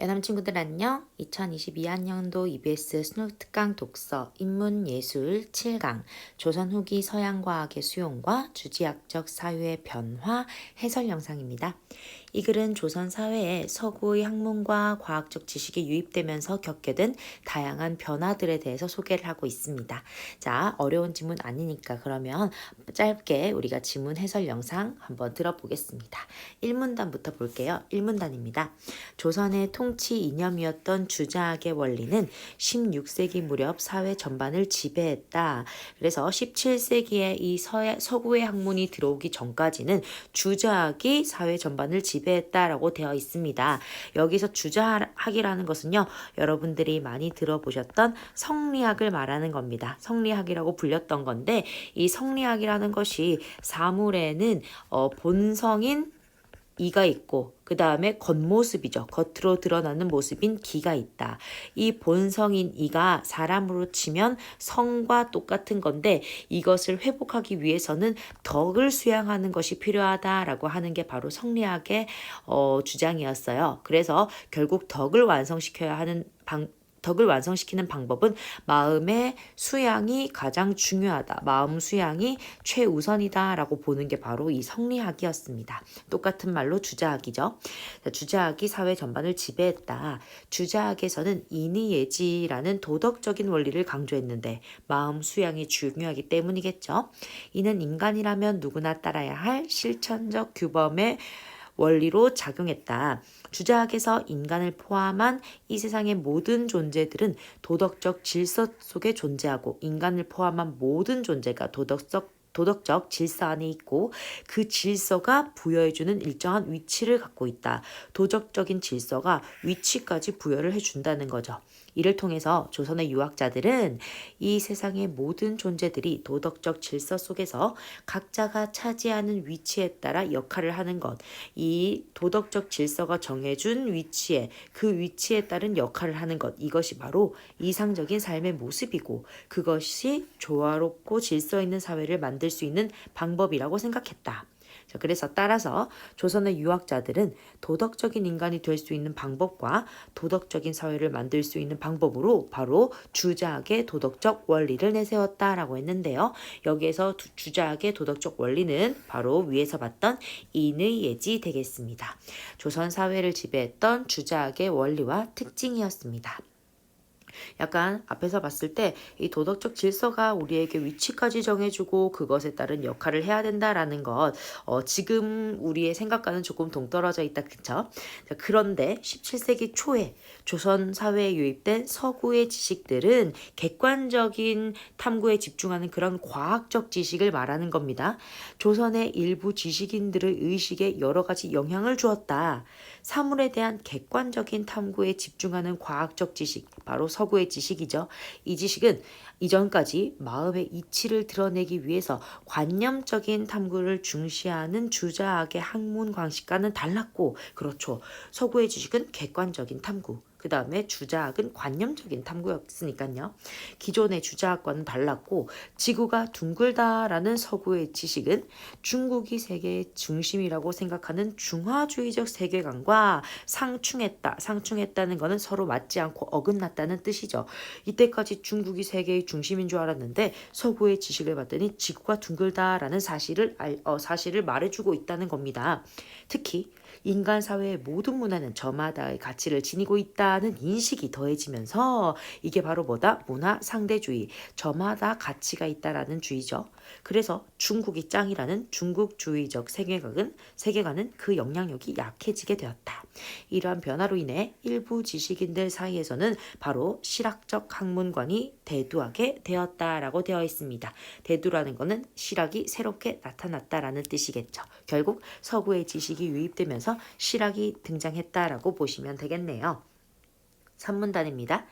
여남 친구들 안녕. 2022학년도 EBS 스노우 특강 독서 인문 예술 7강 조선 후기 서양 과학의 수용과 주지학적 사유의 변화 해설 영상입니다. 이 글은 조선 사회에 서구의 학문과 과학적 지식이 유입되면서 겪게 된 다양한 변화들에 대해서 소개를 하고 있습니다. 자, 어려운 지문 아니니까 그러면 짧게 우리가 지문 해설 영상 한번 들어보겠습니다. 1문단부터 볼게요. 1문단입니다. 조선의 통치 이념이었던 주자학의 원리는 16세기 무렵 사회 전반을 지배했다. 그래서 17세기에 이 서구의 학문이 들어오기 전까지는 주자학이 사회 전반을 지배했다 라고 되어 있습니다. 여기서 주자학이라는 것은요, 여러분들이 많이 들어보셨던 성리학을 말하는 겁니다. 성리학이라고 불렸던 건데, 이 성리학이라는 것이 사물에는 어, 본성인 이가 있고 그 다음에 겉모습이죠. 겉으로 드러나는 모습인 기가 있다. 이 본성인 이가 사람으로 치면 성과 똑같은 건데 이것을 회복하기 위해서는 덕을 수양하는 것이 필요하다라고 하는 게 바로 성리학의 어, 주장이었어요. 그래서 결국 덕을 완성시켜야 하는 방, 덕을 완성시키는 방법은 마음의 수양이 가장 중요하다. 마음 수양이 최우선이다 라고 보는 게 바로 이 성리학이었습니다. 똑같은 말로 주자학이죠. 주자학이 사회 전반을 지배했다. 주자학에서는 인의예지라는 도덕적인 원리를 강조했는데 마음 수양이 중요하기 때문이겠죠. 이는 인간이라면 누구나 따라야 할 실천적 규범의 원리로 작용했다. 주자학에서 인간을 포함한 이 세상의 모든 존재들은 도덕적 질서 속에 존재하고 인간을 포함한 모든 존재가 도덕적 도덕적 질서 안에 있고 그 질서가 부여해주는 일정한 위치를 갖고 있다. 도덕적인 질서가 위치까지 부여를 해준다는 거죠. 이를 통해서 조선의 유학자들은 이 세상의 모든 존재들이 도덕적 질서 속에서 각자가 차지하는 위치에 따라 역할을 하는 것, 이 도덕적 질서가 정해준 위치에 그 위치에 따른 역할을 하는 것, 이것이 바로 이상적인 삶의 모습이고 그것이 조화롭고 질서 있는 사회를 만들 수 있는 방법이라고 생각했다. 자, 그래서 따라서 조선의 유학자들은 도덕적인 인간이 될 수 있는 방법과 도덕적인 사회를 만들 수 있는 방법으로 바로 주자학의 도덕적 원리를 내세웠다라고 했는데요. 여기에서 주자학의 도덕적 원리는 바로 위에서 봤던 인의 예지 되겠습니다. 조선 사회를 지배했던 주자학의 원리와 특징이었습니다. 약간 앞에서 봤을 때 이 도덕적 질서가 우리에게 위치까지 정해주고 그것에 따른 역할을 해야 된다라는 것 어, 지금 우리의 생각과는 조금 동떨어져 있다 그쵸? 그런데 17세기 초에 조선 사회에 유입된 서구의 지식들은 객관적인 탐구에 집중하는 그런 과학적 지식을 말하는 겁니다. 조선의 일부 지식인들의 의식에 여러 가지 영향을 주었다. 사물에 대한 객관적인 탐구에 집중하는 과학적 지식, 바로 서구 의 지식이죠. 이 지식은 이전까지 마음의 이치를 드러내기 위해서 관념적인 탐구를 중시하는 주자학의 학문 방식과는 달랐고, 그렇죠. 서구의 지식은 객관적인 탐구, 그 다음에 주자학은 관념적인 탐구였으니까요. 기존의 주자학과는 달랐고 지구가 둥글다라는 서구의 지식은 중국이 세계의 중심이라고 생각하는 중화주의적 세계관과 상충했다. 상충했다는 것은 서로 맞지 않고 어긋났다는 뜻이죠. 이때까지 중국이 세계의 중심인 줄 알았는데 서구의 지식을 봤더니 지구가 둥글다라는 사실을 어, 사실을 말해주고 있다는 겁니다. 특히 인간 사회의 모든 문화는 저마다의 가치를 지니고 있다는 인식이 더해지면서 이게 바로 뭐다? 문화 상대주의. 저마다 가치가 있다라는 주의죠. 그래서 중국이 짱이라는 중국주의적 세계관은 세계관은 그 영향력이 약해지게 되었다. 이러한 변화로 인해 일부 지식인들 사이에서는 바로 실학적 학문관이 대두하게 되었다라고 되어 있습니다. 대두라는 것은 실학이 새롭게 나타났다라는 뜻이겠죠. 결국 서구의 지식이 유입되면서 실학이 등장했다라고 보시면 되겠네요. 3문단입니다.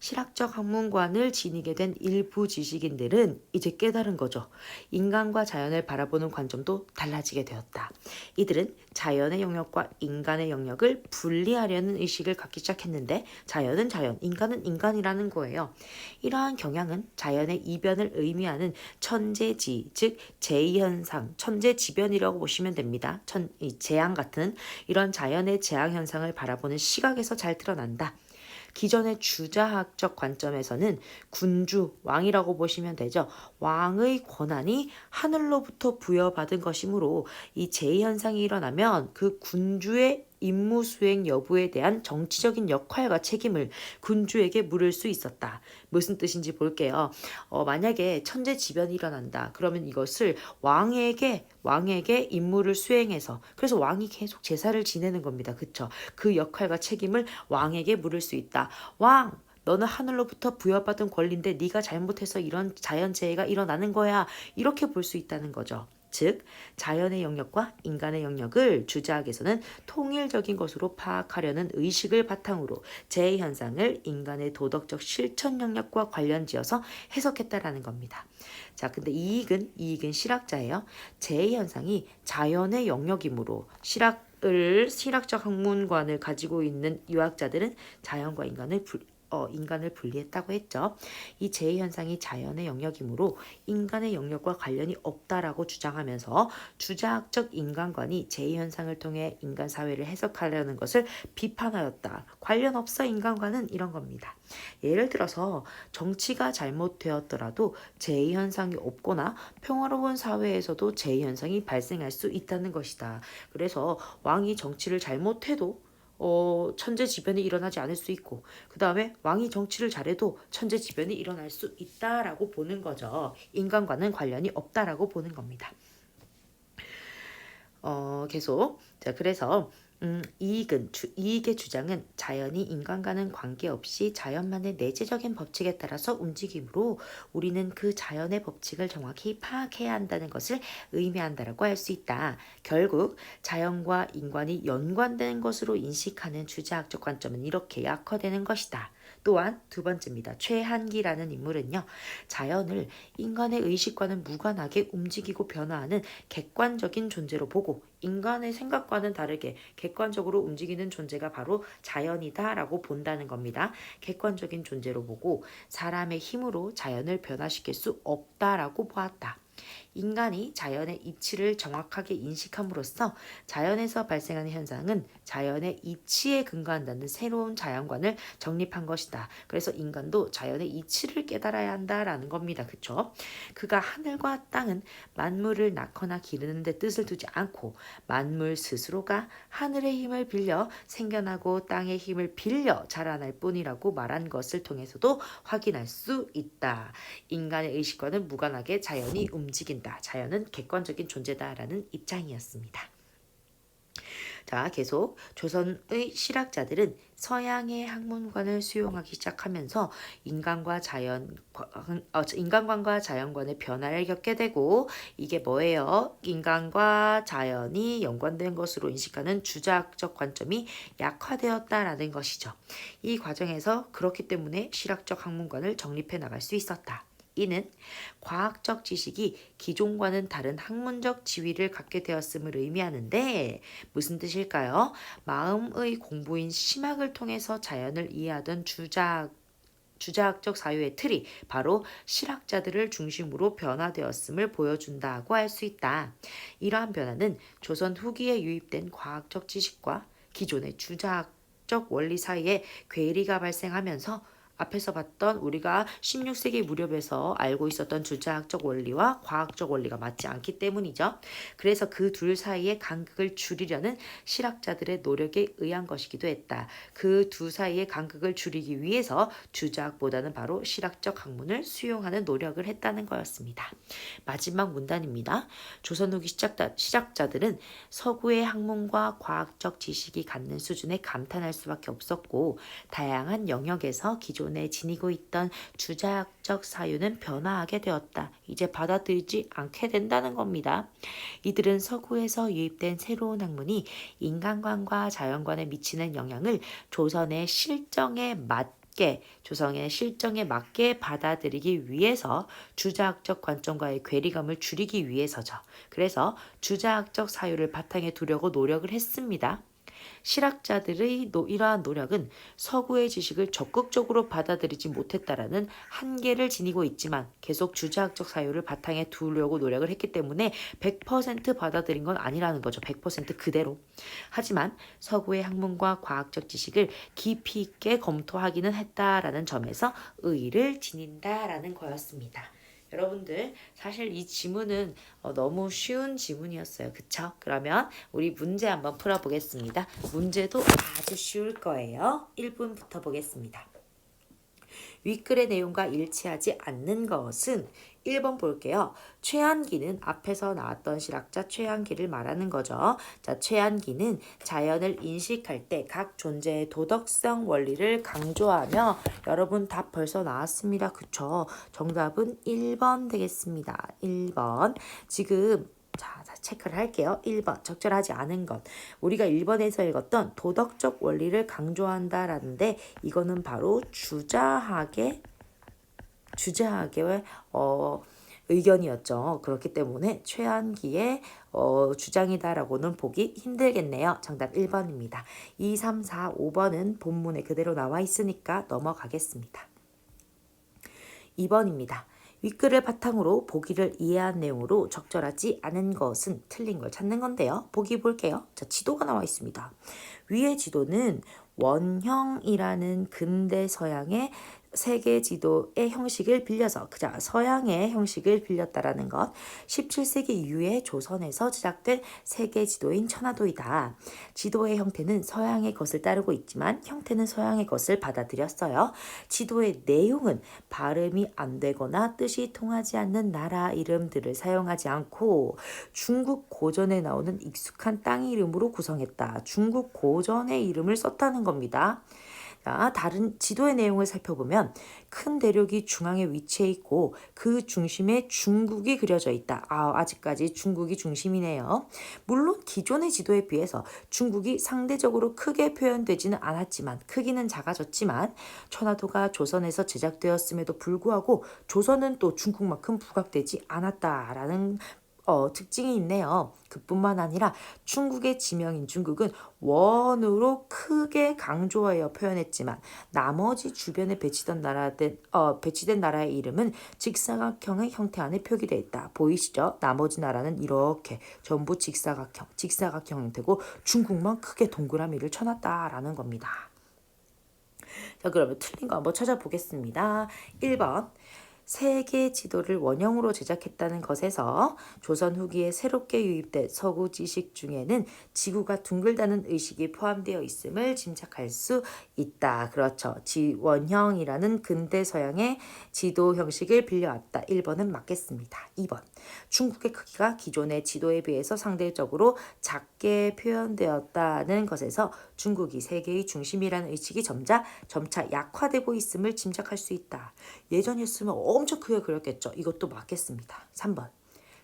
실학적 학문관을 지니게 된 일부 지식인들은 이제 깨달은 거죠. 인간과 자연을 바라보는 관점도 달라지게 되었다. 이들은 자연의 영역과 인간의 영역을 분리하려는 의식을 갖기 시작했는데 자연은 자연, 인간은 인간이라는 거예요. 이러한 경향은 자연의 이변을 의미하는 천재지, 즉 제2현상, 천재지변이라고 보시면 됩니다. 천, 이 재앙 같은 이런 자연의 재앙 현상을 바라보는 시각에서 잘 드러난다. 기존의 주자학적 관점에서는 군주, 왕이라고 보시면 되죠. 왕의 권한이 하늘로부터 부여받은 것이므로 이 제2현상이 일어나면 그 군주의 임무 수행 여부에 대한 정치적인 역할과 책임을 군주에게 물을 수 있었다. 무슨 뜻인지 볼게요. 어, 만약에 천재지변이 일어난다. 그러면 이것을 왕에게 왕에게 임무를 수행해서 그래서 왕이 계속 제사를 지내는 겁니다. 그쵸? 그 역할과 책임을 왕에게 물을 수 있다. 왕 너는 하늘로부터 부여받은 권리인데 네가 잘못해서 이런 자연재해가 일어나는 거야. 이렇게 볼 수 있다는 거죠. 즉 자연의 영역과 인간의 영역을 주자학에서는 통일적인 것으로 파악하려는 의식을 바탕으로 제 현상을 인간의 도덕적 실천 영역과 관련지어서 해석했다라는 겁니다. 자, 근데 이익은 이익은 실학자예요. 제 현상이 자연의 영역이므로 실학 을 실학적 학문관을 가지고 있는 유학자들은 자연과 인간을 불, 어, 인간을 분리했다고 했죠. 이 재해 현상이 자연의 영역이므로 인간의 영역과 관련이 없다라고 주장하면서 주자학적 인간관이 재해 현상을 통해 인간 사회를 해석하려는 것을 비판하였다. 관련 없어 인간관은 이런 겁니다. 예를 들어서 정치가 잘못되었더라도 재해 현상이 없거나 평화로운 사회에서도 재해 현상이 발생할 수 있다는 것이다. 그래서 왕이 정치를 잘못해도 어, 천재지변이 일어나지 않을 수 있고 그 다음에 왕이 정치를 잘해도 천재지변이 일어날 수 있다라고 보는 거죠. 인간과는 관련이 없다라고 보는 겁니다. 어, 계속 자 그래서 음, 이익은 주, 이익의 주장은 자연이 인간과는 관계없이 자연만의 내재적인 법칙에 따라서 움직이므로 우리는 그 자연의 법칙을 정확히 파악해야 한다는 것을 의미한다라고 할 수 있다. 결국 자연과 인간이 연관된 것으로 인식하는 주자학적 관점은 이렇게 약화되는 것이다. 또한 두 번째입니다. 최한기라는 인물은요. 자연을 인간의 의식과는 무관하게 움직이고 변화하는 객관적인 존재로 보고 인간의 생각과는 다르게 객관적으로 움직이는 존재가 바로 자연이다라고 본다는 겁니다. 객관적인 존재로 보고 사람의 힘으로 자연을 변화시킬 수 없다라고 보았다. 인간이 자연의 이치를 정확하게 인식함으로써 자연에서 발생하는 현상은 자연의 이치에 근거한다는 새로운 자연관을 정립한 것이다. 그래서 인간도 자연의 이치를 깨달아야 한다라는 겁니다. 그쵸? 그가 하늘과 땅은 만물을 낳거나 기르는 데 뜻을 두지 않고 만물 스스로가 하늘의 힘을 빌려 생겨나고 땅의 힘을 빌려 자라날 뿐이라고 말한 것을 통해서도 확인할 수 있다. 인간의 의식과는 무관하게 자연이 움직인다. 자연은 객관적인 존재다라는 입장이었습니다. 자, 계속 조선의 실학자들은 서양의 학문관을 수용하기 시작하면서 인간과 자연 어, 인간관과 자연관의 변화를 겪게 되고 이게 뭐예요? 인간과 자연이 연관된 것으로 인식하는 주자학적 관점이 약화되었다라는 것이죠. 이 과정에서 그렇기 때문에 실학적 학문관을 정립해 나갈 수 있었다. 이는 과학적 지식이 기존과는 다른 학문적 지위를 갖게 되었음을 의미하는데 무슨 뜻일까요? 마음의 공부인 심학을 통해서 자연을 이해하던 주자 주자학적 사유의 틀이 바로 실학자들을 중심으로 변화되었음을 보여준다고 할 수 있다. 이러한 변화는 조선 후기에 유입된 과학적 지식과 기존의 주자학적 원리 사이에 괴리가 발생하면서 앞에서 봤던 우리가 16세기 무렵에서 알고 있었던 주자학적 원리와 과학적 원리가 맞지 않기 때문이죠. 그래서 그 둘 사이의 간극을 줄이려는 실학자들의 노력에 의한 것이기도 했다. 그 두 사이의 간극을 줄이기 위해서 주자학보다는 바로 실학적 학문을 수용하는 노력을 했다는 거였습니다. 마지막 문단입니다. 조선 후기 시작자, 시작자들은 서구의 학문과 과학적 지식이 갖는 수준에 감탄할 수밖에 없었고 다양한 영역에서 기존 기존에 지니고 있던 주자학적 사유는 변화하게 되었다. 이제 받아들이지 않게 된다는 겁니다. 이들은 서구에서 유입된 새로운 학문이 인간관과 자연관에 미치는 영향을 조선의 실정에 맞 조성의 실정에 맞게 받아들이기 위해서 주자학적 관점과의 괴리감을 줄이기 위해서죠. 그래서 주자학적 사유를 바탕에 두려고 노력을 했습니다. 실학자들의 노, 이러한 노력은 서구의 지식을 적극적으로 받아들이지 못했다라는 한계를 지니고 있지만 계속 주자학적 사유를 바탕에 두려고 노력을 했기 때문에 100% 받아들인 건 아니라는 거죠. 100% 그대로. 하지만 서구의 학문과 과학적 지식을 깊이 있게 검토하기는 했다라는 점에서 의의를 지닌다라는 거였습니다. 여러분들 사실 이 지문은 어, 너무 쉬운 지문이었어요. 그쵸? 그러면 우리 문제 한번 풀어보겠습니다. 문제도 아주 쉬울 거예요. 1분부터 보겠습니다. 윗글의 내용과 일치하지 않는 것은 1번 볼게요. 최한기는 앞에서 나왔던 실학자 최한기를 말하는 거죠. 자, 최한기는 자연을 인식할 때 각 존재의 도덕성 원리를 강조하며 여러분 답 벌써 나왔습니다. 그쵸? 정답은 1번 되겠습니다. 1번. 지금 자, 자, 체크를 할게요. 1번. 적절하지 않은 것. 우리가 1번에서 읽었던 도덕적 원리를 강조한다라는데 이거는 바로 주자학의 주자학의 어 의견이었죠. 그렇기 때문에 최한기의 어, 주장이다라고는 보기 힘들겠네요. 정답 1번입니다. 2, 3, 4, 5번은 본문에 그대로 나와 있으니까 넘어가겠습니다. 2번입니다. 윗글을 바탕으로 보기를 이해한 내용으로 적절하지 않은 것은 틀린 걸 찾는 건데요. 보기 볼게요. 자, 지도가 나와 있습니다. 위의 지도는 원형이라는 근대 서양의 세계 지도의 형식을 빌려서 그자 서양의 형식을 빌렸다라는 것 17세기 이후에 조선에서 제작된 세계 지도인 천화도이다. 지도의 형태는 서양의 것을 따르고 있지만 형태는 서양의 것을 받아들였어요. 지도의 내용은 발음이 안 되거나 뜻이 통하지 않는 나라 이름들을 사용하지 않고 중국 고전에 나오는 익숙한 땅 이름으로 구성했다. 중국 고전의 이름을 썼다는 겁니다. 자, 다른 지도의 내용을 살펴보면 큰 대륙이 중앙에 위치해 있고 그 중심에 중국이 그려져 있다. 아, 아직까지 중국이 중심이네요. 물론 기존의 지도에 비해서 중국이 상대적으로 크게 표현되지는 않았지만 크기는 작아졌지만 천하도가 조선에서 제작되었음에도 불구하고 조선은 또 중국만큼 부각되지 않았다라는 어, 특징이 있네요. 그뿐만 아니라 중국의 지명인 중국은 원으로 크게 강조하여 표현했지만 나머지 주변에 배치된 나라된 어, 배치된 나라의 이름은 직사각형의 형태 안에 표기되어 있다. 보이시죠? 나머지 나라는 이렇게 전부 직사각형, 직사각형 형태고 중국만 크게 동그라미를 쳐놨다라는 겁니다. 자, 그러면 틀린 거 한번 찾아보겠습니다. 1번. 세계 지도를 원형으로 제작했다는 것에서 조선 후기에 새롭게 유입된 서구 지식 중에는 지구가 둥글다는 의식이 포함되어 있음을 짐작할 수 있다. 그렇죠. 지 원형이라는 근대 서양의 지도 형식을 빌려왔다. 1번은 맞겠습니다. 2번. 중국의 크기가 기존의 지도에 비해서 상대적으로 작게 표현되었다는 것에서 중국이 세계의 중심이라는 의식이 점차 점차 약화되고 있음을 짐작할 수 있다. 예전이었으면 엄청 크게 그렸겠죠. 이것도 맞겠습니다. 3번.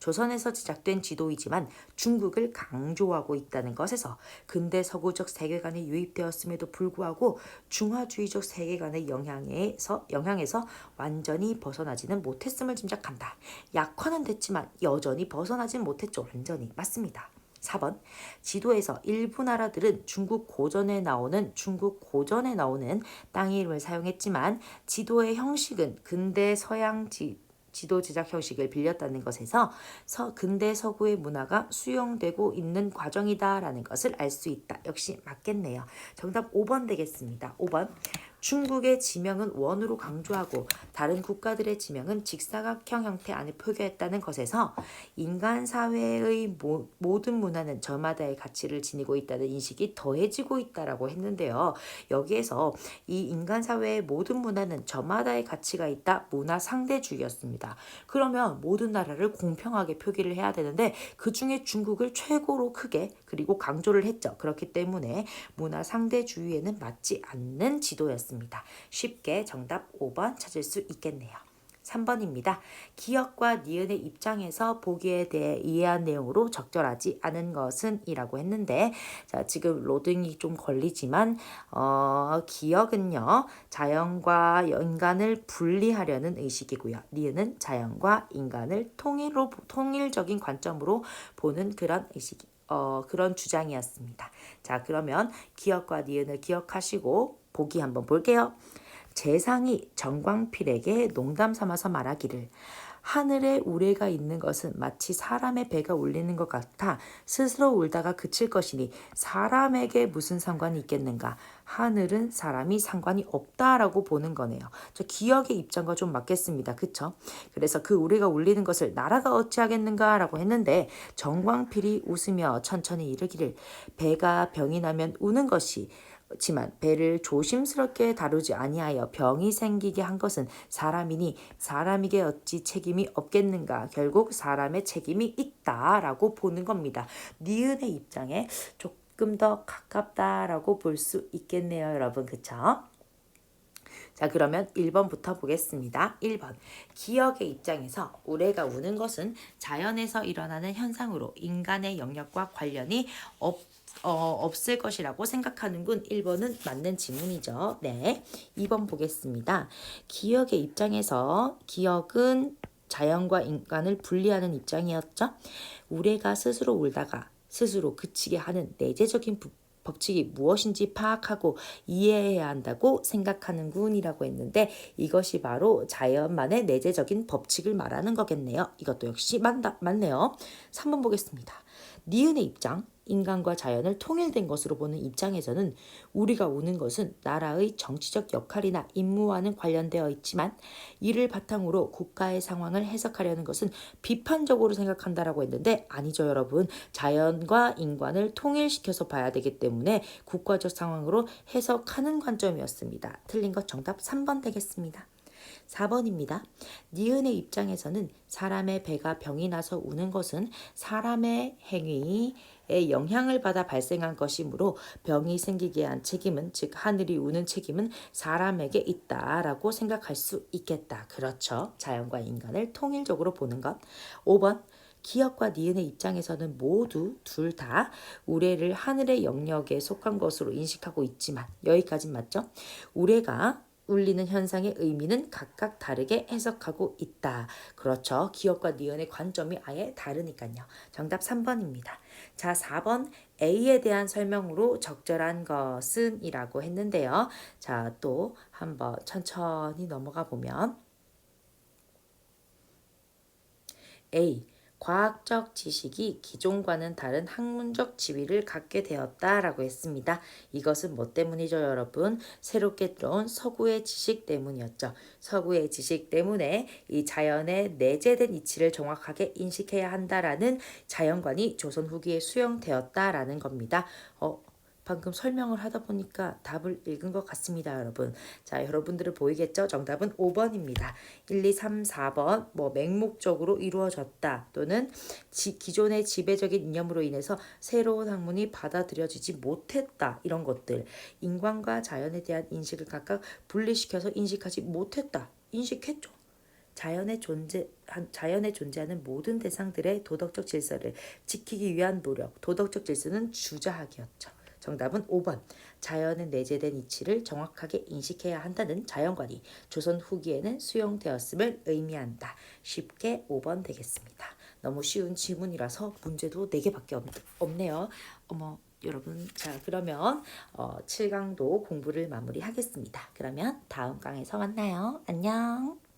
조선에서 제작된 지도이지만 중국을 강조하고 있다는 것에서 근대 서구적 세계관에 유입되었음에도 불구하고 중화주의적 세계관의 영향에서 영향에서 완전히 벗어나지는 못했음을 짐작한다. 약화는 됐지만 여전히 벗어나진 못했죠. 완전히 맞습니다. 4번 지도에서 일부 나라들은 중국 고전에 나오는 중국 고전에 나오는 땅 이름을 사용했지만 지도의 형식은 근대 서양 지 지도 제작 형식을 빌렸다는 것에서 서 근대 서구의 문화가 수용되고 있는 과정이다라는 것을 알 수 있다. 역시 맞겠네요. 정답 5번 되겠습니다. 5번 중국의 지명은 원으로 강조하고 다른 국가들의 지명은 직사각형 형태 안에 표기했다는 것에서 인간 사회의 모, 모든 문화는 저마다의 가치를 지니고 있다는 인식이 더해지고 있다라고 했는데요. 여기에서 이 인간 사회의 모든 문화는 저마다의 가치가 있다 문화 상대주의였습니다. 그러면 모든 나라를 공평하게 표기를 해야 되는데 그 중에 중국을 최고로 크게 그리고 강조를 했죠. 그렇기 때문에 문화 상대주의에는 맞지 않는 지도였습니다. 쉽게 정답 5번 찾을 수 있겠네요. 3번입니다. 기억과 니은의 입장에서 보기에 대해 이해한 내용으로 적절하지 않은 것은 이라고 했는데 자 지금 로딩이 좀 걸리지만 어, 기억은요 자연과 인간을 분리하려는 의식이고요 니은은 자연과 인간을 통일로 통일적인 관점으로 보는 그런 의식이 어, 그런 주장이었습니다. 자 그러면 기억과 니은을 기억하시고 보기 한번 볼게요. 재상이 정광필에게 농담 삼아서 말하기를 하늘에 우레가 있는 것은 마치 사람의 배가 울리는 것 같아 스스로 울다가 그칠 것이니 사람에게 무슨 상관이 있겠는가 하늘은 사람이 상관이 없다라고 보는 거네요. 저 기억의 입장과 좀 맞겠습니다. 그쵸? 그래서 그 우레가 울리는 것을 나라가 어찌하겠는가라고 했는데 정광필이 웃으며 천천히 이르기를 배가 병이 나면 우는 것이 지만 배를 조심스럽게 다루지 아니하여 병이 생기게 한 것은 사람이니 사람에게 어찌 책임이 없겠는가 결국 사람의 책임이 있다라고 보는 겁니다. 니은의 입장에 조금 더 가깝다라고 볼 수 있겠네요 여러분 그쵸? 자 그러면 1번부터 보겠습니다. 1번 기억의 입장에서 우레가 우는 것은 자연에서 일어나는 현상으로 인간의 영역과 관련이 없 어, 없을 것이라고 생각하는군. 1번은 맞는 지문이죠. 네. 2번 보겠습니다. 기억의 입장에서 기억은 자연과 인간을 분리하는 입장이었죠. 우레가 스스로 울다가 스스로 그치게 하는 내재적인 부, 법칙이 무엇인지 파악하고 이해해야 한다고 생각하는군이라고 했는데 이것이 바로 자연만의 내재적인 법칙을 말하는 거겠네요. 이것도 역시 맞다, 맞네요. 3번 보겠습니다. 니은의 입장 인간과 자연을 통일된 것으로 보는 입장에서는 우리가 우는 것은 나라의 정치적 역할이나 임무와는 관련되어 있지만 이를 바탕으로 국가의 상황을 해석하려는 것은 비판적으로 생각한다라고 했는데 아니죠 여러분 자연과 인간을 통일시켜서 봐야 되기 때문에 국가적 상황으로 해석하는 관점이었습니다. 틀린 것 정답 3번 되겠습니다. 4번입니다. 니은의 입장에서는 사람의 배가 병이 나서 우는 것은 사람의 행위에 영향을 받아 발생한 것이므로 병이 생기게 한 책임은 즉 하늘이 우는 책임은 사람에게 있다라고 생각할 수 있겠다. 그렇죠. 자연과 인간을 통일적으로 보는 것. 5번 기억과 니은의 입장에서는 모두 둘 다 우레를 하늘의 영역에 속한 것으로 인식하고 있지만 여기까지 맞죠? 우레가 울리는 현상의 의미는 각각 다르게 해석하고 있다. 그렇죠. 기억과 니은의 관점이 아예 다르니까요. 정답 3번입니다. 자, 4번 A에 대한 설명으로 적절한 것은 이라고 했는데요. 자, 또 한번 천천히 넘어가 보면 A. 과학적 지식이 기존과는 다른 학문적 지위를 갖게 되었다라고 했습니다. 이것은 뭐 때문이죠, 여러분? 새롭게 들어온 서구의 지식 때문이었죠. 서구의 지식 때문에 이 자연의 내재된 이치를 정확하게 인식해야 한다라는 자연관이 조선 후기에 수용되었다라는 겁니다. 어, 방금 설명을 하다 보니까 답을 읽은 것 같습니다, 여러분. 자, 여러분들은 보이겠죠? 정답은 5번입니다. 1, 2, 3, 4번 뭐 맹목적으로 이루어졌다 또는 지, 기존의 지배적인 이념으로 인해서 새로운 학문이 받아들여지지 못했다 이런 것들 인간과 자연에 대한 인식을 각각 분리시켜서 인식하지 못했다 인식했죠. 자연에 존재 자연에 존재하는 모든 대상들의 도덕적 질서를 지키기 위한 노력, 도덕적 질서는 주자학이었죠. 정답은 5번. 자연은 내재된 이치를 정확하게 인식해야 한다는 자연관이 조선 후기에는 수용되었음을 의미한다. 쉽게 5번 되겠습니다. 너무 쉬운 지문이라서 문제도 4개밖에 없, 없네요. 어머 여러분 자 그러면 어, 7강도 공부를 마무리하겠습니다. 그러면 다음 강에서 만나요. 안녕.